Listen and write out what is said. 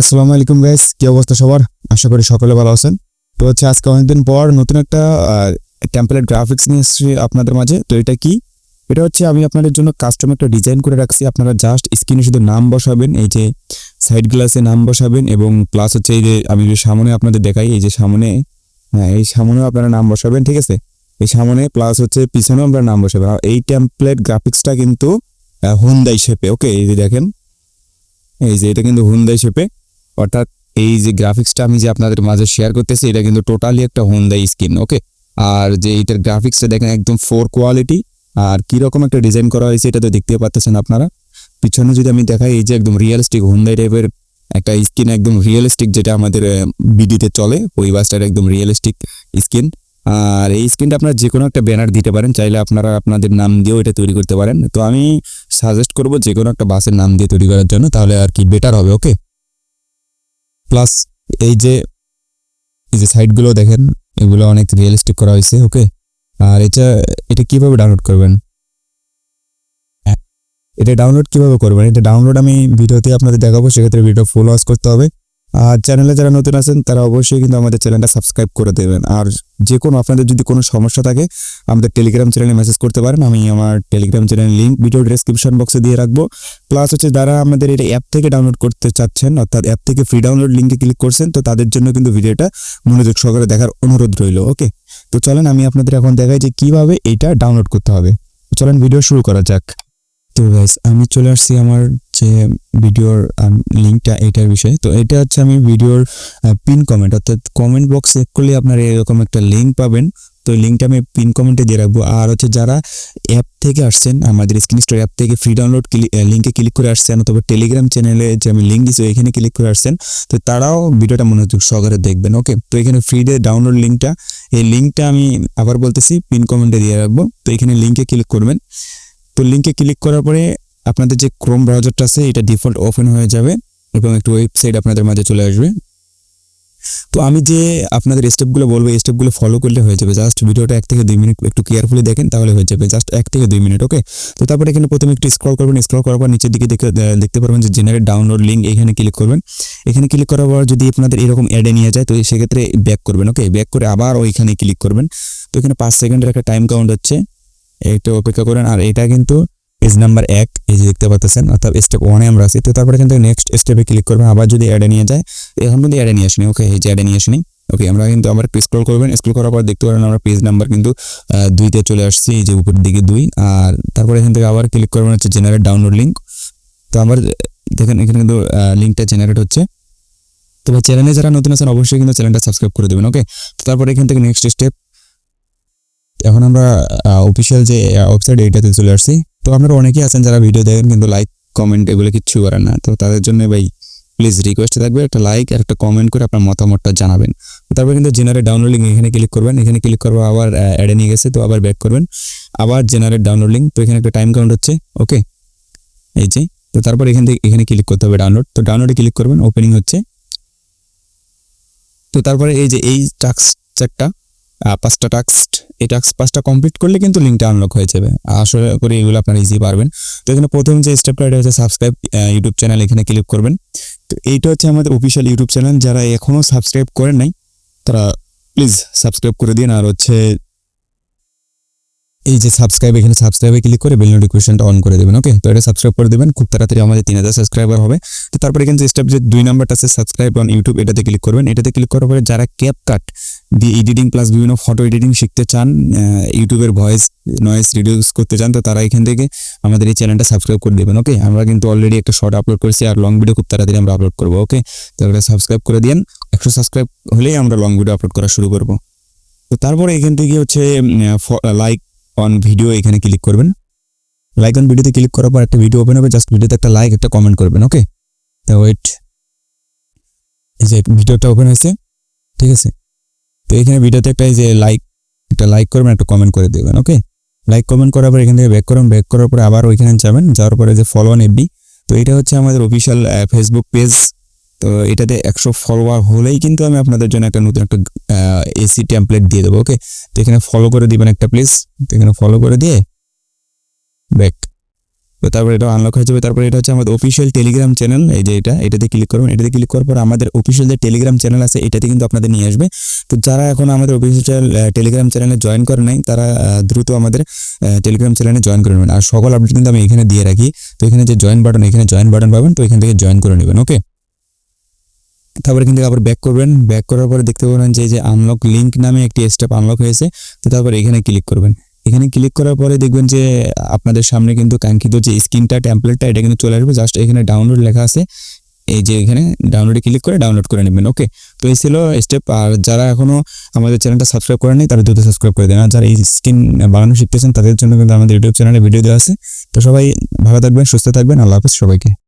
আসসালামু আলাইকুম গাইস কি অবস্থা সবার? আশা করি সকলে ভালো আছেন। তো হচ্ছে আজকে অনেকদিন পর নতুন একটা টেম্পলেট গ্রাফিক্স নিয়ে এসেছি আপনাদের মাঝে। তো এটা কি? এটা হচ্ছে আমি আপনাদের জন্য কাস্টম একটা ডিজাইন করে রাখছি। আপনারা জাস্ট স্ক্রিনে শুধু নাম বসাবেন, এই যে সাইড গ্লাসে নাম বসাবেন এবং প্লাস হচ্ছে এই যে আমি যে সামনে আপনাদের দেখাই, এই যে সামনে হ্যাঁ এই সামনেও আপনারা নাম বসাবেন, ঠিক আছে? এই সামনে প্লাস হচ্ছে পিছনেও আমরা নাম বসাবেন। এই টেমপ্লেট গ্রাফিক্সটা কিন্তু হুন্দাই শেপে ওকে এই যে দেখেন, এই যে এটা কিন্তু হুন্দাই শেপে অর্থাৎ এই যে গ্রাফিক্সটা আমি যে আপনাদের মাঝে শেয়ার করতেছি, এটা কিন্তু টোটালি একটা হুন্দাই স্কিন ওকে আর যে এটার গ্রাফিক্সটা দেখেন একদম ফোর কোয়ালিটি আর কীরকম একটা ডিজাইন করা হয়েছে এটা তো দেখতে পাচ্ছেন আপনারা। পিছনে যদি আমি দেখাই, এই যে একদম রিয়েলিস্টিক হুন্দাই টাইপের একটা স্কিন একদম রিয়েলিস্টিক যেটা আমাদের বিডিতে চলে, ওই বাসটার একদম রিয়েলিস্টিক স্কিন আর এই স্ক্রিনটা আপনারা যে কোনো একটা ব্যানার দিতে পারেন, চাইলে আপনারা আপনাদের নাম দিয়েও এটা তৈরি করতে পারেন। তো আমি সাজেস্ট করব যে কোনো একটা বাসের নাম দিয়ে তৈরি করার জন্য, তাহলে আর কি বেটার হবে ওকে প্লাস এই যে এই যে সাইটগুলো দেখেন, এগুলো অনেক রিয়েলিস্টিক করা হয়েছে ওকে আর এটা এটা কীভাবে ডাউনলোড করবেন? এটা ডাউনলোড কীভাবে করবেন? এটা ডাউনলোড আমি ভিডিওতে আপনাদের দেখাবো, সেক্ষেত্রে ভিডিও ফুল ওয়াচ করতে হবে। আর চ্যানেলে যারা নতুন আছেন, তারা অবশ্যই কিন্তু আমাদের চ্যানেলটা সাবস্ক্রাইব করে দেবেন। আর যে কোনো আপনাদের যদি কোনো সমস্যা থাকে, আমাদের টেলিগ্রাম চ্যানেলে মেসেজ করতে পারেন। আমি আমার Telegram channel link video description বক্সে দিয়ে রাখব। প্লাস হচ্ছে যারা আমাদের এটা অ্যাপ থেকে ডাউনলোড করতে চাচ্ছেন, অর্থাৎ অ্যাপ থেকে ফ্রি ডাউনলোড লিঙ্কে ক্লিক করছেন, তো তাদের জন্য কিন্তু ভিডিওটা মনোযোগ সহকারে দেখার অনুরোধ রইল ওকে তো চলেন আমি আপনাদের এখন দেখাই যে কীভাবে এটা ডাউনলোড করতে হবে। চলেন ভিডিও শুরু করা যাক। তো গাইস আমি চলে আসছি আমার যে ভিডিওর লিঙ্কটা এটার বিষয়ে। তো এটা হচ্ছে আমি ভিডিওর পিন কমেন্ট অর্থাৎ কমেন্ট বক্স চেক করলে আপনারা এরকম একটা লিঙ্ক পাবেন। তো লিঙ্কটা আমি পিন কমেন্টে দিয়ে রাখব। আর হচ্ছে যারা অ্যাপ থেকে আসছেন, আমাদের স্ক্রিন স্টোর অ্যাপ থেকে ফ্রি ডাউনলোড লিঙ্কে ক্লিক করে আসছেন, অথবা টেলিগ্রাম চ্যানেলে যে আমি লিঙ্ক দিচ্ছি এখানে ক্লিক করে আসছেন, তো তারাও ভিডিওটা মনোযোগ সহকারে দেখবেন ওকে তো এখানে ফ্রি ডে ডাউনলোড লিঙ্কটা এই লিঙ্কটা আমি আবার বলতেছি পিন কমেন্টে দিয়ে রাখব। তো এখানে লিঙ্কে ক্লিক করবেন। তো লিঙ্কে ক্লিক করার পরে আপনাদের যে ক্রোম ব্রাউজারটা আছে, এটা ডিফল্ট ওপেন হয়ে যাবে এবং একটু ওয়েবসাইট আপনাদের মাঝে চলে আসবে। তো আমি যে আপনাদের স্টেপগুলো বলব, এই স্টেপগুলো ফলো করলে হয়ে যাবে। জাস্ট ভিডিওটা এক থেকে দুই মিনিট একটু কেয়ারফুলি দেখেন, তাহলে হয়ে যাবে। জাস্ট এক থেকে দুই মিনিট ওকে তো তারপরে এখানে প্রথমে একটু স্ক্রল করবেন। স্ক্রল করার পর নিচের দিকে দেখে দেখতে পারবেন যে জেনারেট ডাউনলোড লিঙ্ক এখানে ক্লিক করবেন। এখানে ক্লিক করার পর যদি আপনাদের এরকম অ্যাডে নিয়ে যায়, তো সেক্ষেত্রে ব্যাক করবেন ওকে ব্যাক করে আবার ওইখানে ক্লিক করবেন। তো এখানে পাঁচ সেকেন্ডের একটা টাইম কাউন্ট হচ্ছে। একটু অপেক্ষা করেন, আর এটা কিন্তু পেজ নাম্বার এক, এই যে দেখতে পাচ্ছেন, অর্থাৎ স্টেপ ওয়ানে আমরা আছি। তো তারপরে কিন্তু নেক্সট স্টেপে ক্লিক করবেন, আবার যদি অ্যাডে নিয়ে যায় এখন কিন্তু অ্যাডে নিয়ে আসেনি ওকে এই যে অ্যাডে নিয়ে আসেনি। ওকে আমরা কিন্তু আবার স্ক্রল করবেন স্ক্রল করার পর দেখতে পারেন আমরা পেজ নাম্বার কিন্তু দুইতে চলে আসছি, এই যে উপরের দিকে দুই, আর তারপরে এখান থেকে আবার ক্লিক করবেন হচ্ছে জেনারেট ডাউনলোড লিঙ্ক তো আবার দেখেন, এখানে কিন্তু লিঙ্কটা জেনারেট হচ্ছে। তো চ্যানেলে যারা নতুন আছেন, অবশ্যই কিন্তু চ্যানেলটা সাবস্ক্রাইব করে দেবেন ওকে তারপরে এখান থেকে নেক্সট স্টেপ এখন আমরা অফিসিয়াল যে ওয়েবসাইট এইটাতে চলে আসছি। তো আপনারা অনেকেই আছেন যারা ভিডিও দেখেন, কিন্তু লাইক কমেন্ট এগুলো কিচ্ছু করেন না। তো তাদের জন্য ভাই প্লিজ রিকোয়েস্ট থাকবে একটা লাইক আর একটা কমেন্ট করে আপনার মতামতটা জানাবেন। তারপর কিন্তু জেনারেট ডাউনলোড লিঙ্ক এখানে ক্লিক করবেন। এখানে ক্লিক করব, আবার অ্যাডে নিয়ে গেছে, তো আবার ব্যাক করবেন। আবার জেনারেট ডাউনলোড লিঙ্ক তো এখানে একটা টাইম কাউন্ট হচ্ছে ওকে এই যে, তো তারপর এখান থেকে, এখানে ক্লিক করতে হবে ডাউনলোড তো ডাউনলোডে ক্লিক করবেন ওপেনিং হচ্ছে। তো তারপরে এই যে, এই টাক্স চেকটা পাঁচটা টাস্ক এই টাস্ক পাঁচটা কমপ্লিট করলে কিন্তু লিঙ্কটা আনলক হয়ে যাবে। আসলে করে এগুলো আপনারা ইজি পারবেন। তো এখানে প্রথম যে স্টেপটা এটা হচ্ছে সাবস্ক্রাইব ইউটিউব চ্যানেল এখানে ক্লিক করবেন। তো এইটা হচ্ছে আমাদের অফিসিয়াল ইউটিউব চ্যানেল যারা এখনও সাবস্ক্রাইব করেন নাই, তারা প্লিজ সাবস্ক্রাইব করে দিন। আর হচ্ছে এই যে সাবস্ক্রাইব এখানে সাবস্ক্রাইবে ক্লিক করে বেল নোটিফিকেশনটা অন করে দেবেন ওকে তো এটা সাবস্ক্রাইব করে দেবেন, খুব তাড়াতাড়ি আমাদের তিন হাজার সাবস্ক্রাইবার হবে। তো তারপরে এখানে স্টেপ যে দুই নাম্বারটা আছে সাবস্ক্রাইব অন ইউটিউব এটাতে ক্লিক করবেন। এটাতে ক্লিক করার পরে যারা ক্যাপ কাট দিয়ে এডিটিং প্লাস বিভিন্ন ফটো এডিটিং শিখতে চান ইউটিউবের ভয়েস নয়েস রিডিউস করতে চান, তো তারা এখান থেকে আমাদের এই চ্যানেলটা সাবস্ক্রাইব করে দেবেন ওকে আমরা কিন্তু অলরেডি একটা শর্ট আপলোড করেছি আর লং ভিডিও খুব তাড়াতাড়ি আমরা আপলোড করব ওকে তো এটা সাবস্ক্রাইব করে দিন একশো সাবস্ক্রাইব হলেই আমরা লং ভিডিও আপলোড করা শুরু করব। তো তারপরে এখান থেকে হচ্ছে লাইক অন ভিডিও এখানে ক্লিক করবেন। লাইক অন ভিডিওতে ক্লিক করার পর একটা ভিডিও ওপেন হবে জাস্ট ভিডিওতে একটা লাইক একটা কমেন্ট করবেন ওকে তো ওয়েট এই যে ভিডিওটা ওপেন হয়েছে, ঠিক আছে? তো এখানে ভিডিওতে একটা এই যে লাইক একটা লাইক করবেন, একটা কমেন্ট করে দেবেন ওকে লাইক কমেন্ট করার পর এখান থেকে ব্যাক করবেন ব্যাক করার পরে আবার ওইখানে যাবেন, যাওয়ার পরে যে ফলো অন এফবি তো এটা হচ্ছে আমাদের অফিসিয়াল ফেসবুক পেজ তো এটাতে একশো ফলোয়ার হলেই কিন্তু আমি আপনাদের জন্য একটা নতুন একটা এসি টেমপ্লেট দিয়ে দেবো ওকে তো এখানে ফলো করে দিবেন একটা প্লিজ তো এখানে ফলো করে দিয়ে ব্যাক তো তারপর এটা আনলক হয়ে যাবে। তারপর এটা হচ্ছে আমাদের অফিসিয়াল টেলিগ্রাম চ্যানেল এই যে এটা, এটাতে ক্লিক করবেন। এটাতে ক্লিক করার পর আমাদের অফিসিয়াল যে টেলিগ্রাম চ্যানেল আছে, এটাতে কিন্তু আপনাদের নিয়ে আসবে। তো যারা এখন আমাদের অফিসিয়াল টেলিগ্রাম চ্যানেলে জয়েন করে নাই, তারা দ্রুত আমাদের টেলিগ্রাম চ্যানেলে জয়েন করে নেবেন। আর সকল আপডেট কিন্তু আমি এখানে দিয়ে রাখি। তো এখানে যে জয়েন বাটন এখানে জয়েন বাটন পাবেন। তো এখান থেকে জয়েন করে নেবেন ওকে তারপরে কিন্তু আবার ব্যাক করবেন। ব্যাক করার পরে দেখতে পাবেন যে যে আনলক লিঙ্ক নামে একটি স্টেপ আনলক হয়েছে। তো তারপর এখানে ক্লিক করবেন। এখানে ক্লিক করার পরে দেখবেন যে, আপনাদের সামনে কিন্তু কাঙ্ক্ষিত যে স্ক্রিনটা টেমপ্লেটটা এটা কিন্তু চলে আসবে। জাস্ট এখানে ডাউনলোড লেখা আছে। এই যে এখানে ডাউনলোডে ক্লিক করে ডাউনলোড করে নেবেন। ওকে তো এই ছিল স্টেপ আর যারা এখনও আমাদের চ্যানেলটা সাবস্ক্রাইব করেনি তারা দ্রুত সাবস্ক্রাইব করে দেন আর যারা এই স্ক্রিন বানানো শিখতেছেন, তাদের জন্য কিন্তু আমাদের ইউটিউব চ্যানেলে ভিডিও দেওয়া আছে। তো সবাই ভালো থাকবেন, সুস্থ থাকবেন। আল্লাহ হাফেজ সবাইকে।